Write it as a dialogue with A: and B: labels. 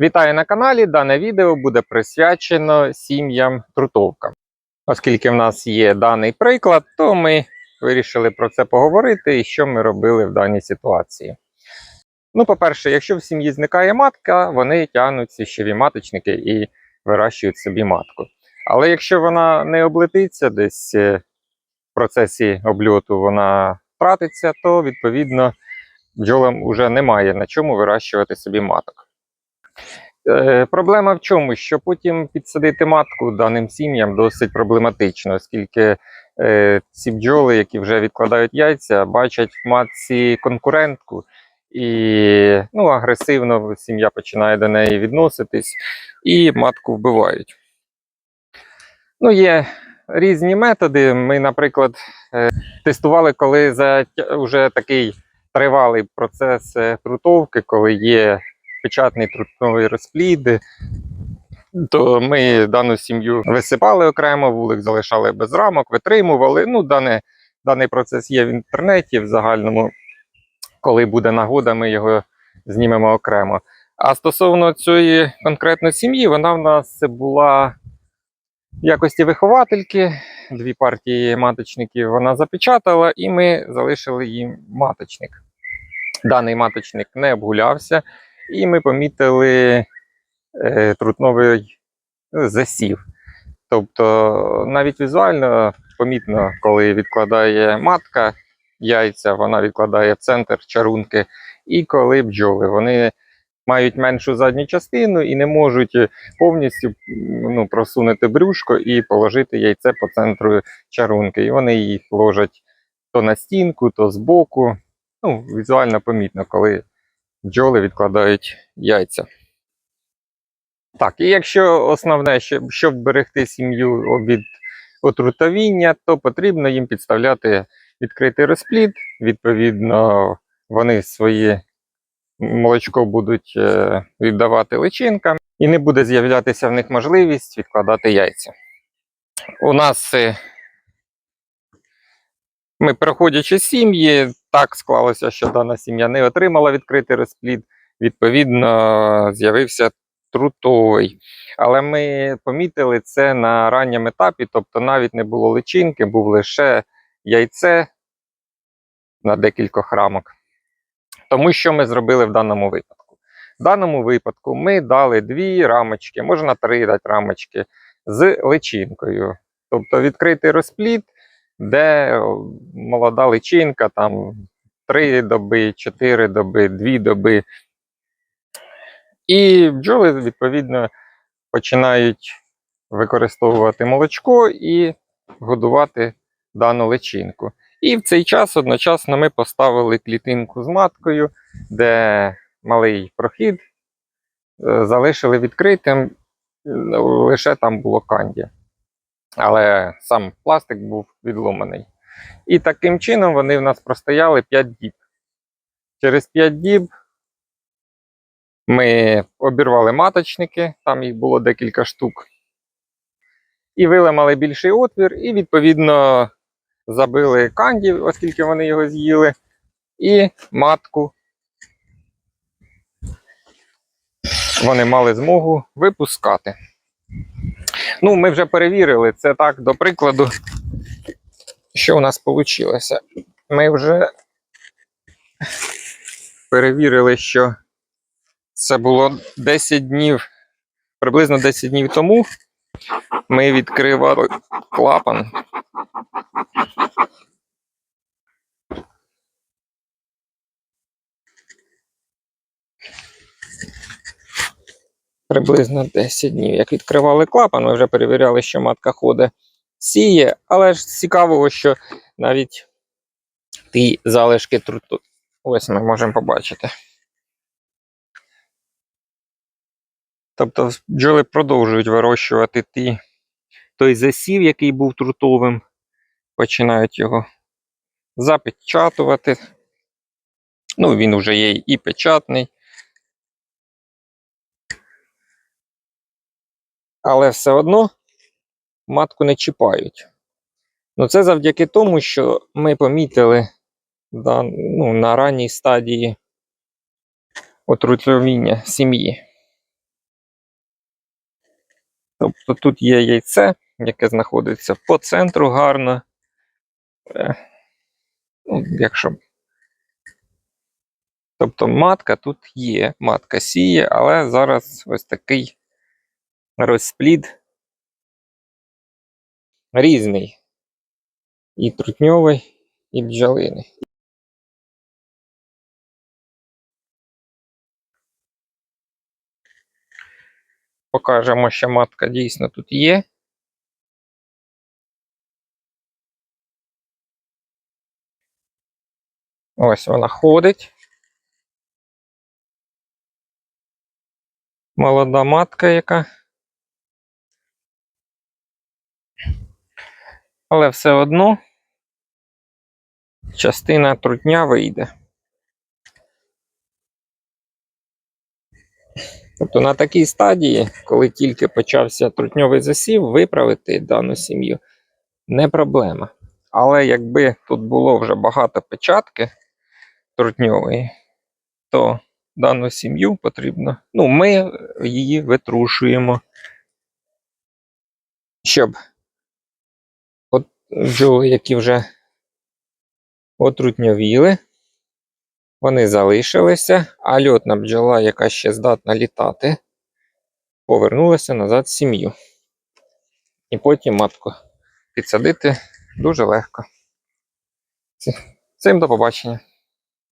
A: Вітаю на каналі. Дане відео буде присвячено сім'ям трутовкам. Оскільки в нас є даний приклад, то ми вирішили про це поговорити і що ми робили в даній ситуації. Ну, по-перше, якщо в сім'ї зникає матка, вони тягнуть сіщові маточники і вирощують собі матку. Але якщо вона не облетиться десь е, в процесі обльоту, вона втратиться, то відповідно бджолам вже немає на чому вирощувати собі маток. Е, проблема в чому? Що потім підсадити матку даним сім'ям досить проблематично, оскільки е, ці бджоли, які вже відкладають яйця, бачать в матці конкурентку, і ну, агресивно сім'я починає до неї відноситись і матку вбивають. Ну, є різні методи. Ми, наприклад, е, тестували, коли за вже такий тривалий процес трутовки, коли є печатний трутовий розплід, то ми дану сім'ю висипали окремо, вулик залишали без рамок, витримували. Ну, дане, даний процес є в інтернеті в загальному. Коли буде нагода, ми його знімемо окремо. А стосовно цієї конкретної сім'ї, вона в нас була в якості виховательки. Дві партії маточників вона запечатала, і ми залишили їм маточник. Даний маточник не обгулявся, і ми помітили е, трутновий засів. Тобто навіть візуально помітно, коли відкладає матка яйця, вона відкладає в центр чарунки, і коли бджоли вони мають меншу задню частину і не можуть повністю ну, просунути брюшко і положити яйце по центру чарунки. І вони їх ложать то на стінку, то збоку. Ну, візуально помітно, коли бджоли відкладають яйця. Так, і якщо основне, щоб, щоб берегти сім'ю від отрутовіння, то потрібно їм підставляти відкритий розплід. Відповідно, вони своє молочко будуть е, віддавати личинкам, і не буде з'являтися в них можливість відкладати яйця. У нас е, ми, проходячи сім'ї, так склалося, що дана сім'я не отримала відкритий розплід. Відповідно, з'явився трутовий. Але ми помітили це на ранньому етапі, тобто навіть не було личинки, був лише яйце на декількох рамок. Тому що ми зробили в даному випадку? В даному випадку ми дали дві рамочки, можна три дати рамочки з личинкою. Тобто відкритий розплід, де молода личинка, там 3 доби, 4 доби, 2 доби. І бджоли, відповідно, починають використовувати молочко і годувати дану личинку. І в цей час одночасно ми поставили клітинку з маткою, де малий прохід е, залишили відкритим, лише там було канді. Але сам пластик був відломаний. І таким чином вони в нас простояли 5 діб. Через 5 діб ми обірвали маточники, там їх було декілька штук. І виламали більший отвір, і, відповідно, забили канді, оскільки вони його з'їли, і матку. Вони мали змогу випускати. Ну, ми вже перевірили це так, до прикладу, що у нас вийшло. Ми вже перевірили, що це було 10 днів, приблизно 10 днів тому. Ми відкривали клапан. Приблизно 10 днів. Як відкривали клапан, ми вже перевіряли, що матка ходить сіє, але ж цікавого, що навіть ті залишки труту. Ось ми можемо побачити. Тобто бджоли продовжують вирощувати ті, той засів, який був трутовим, починають його запечатувати. Ну, він вже є і печатний. Але все одно матку не чіпають. Ну, це завдяки тому, що ми помітили да, ну, на ранній стадії отрутовіння сім'ї. Тобто тут є яйце, яке знаходиться по центру гарно. Е, Ну, якщо... Тобто матка тут є, матка сіє, але зараз ось такий розплід різний. І трутньовий, і бджолиний. Покажемо, що матка дійсно тут є. Ось вона ходить. Молода матка яка. Але все одно частина трутня вийде. Тобто на такій стадії, коли тільки почався трутньовий засів, виправити дану сім'ю не проблема. Але якби тут було вже багато печатки трутньової, то дану сім'ю потрібно. Ну, ми її витрушуємо, щоб бджоли, які вже отрутньовіли, вони залишилися, а льотна бджола, яка ще здатна літати, повернулася назад в сім'ю. І потім матку підсадити дуже легко. Всім до побачення.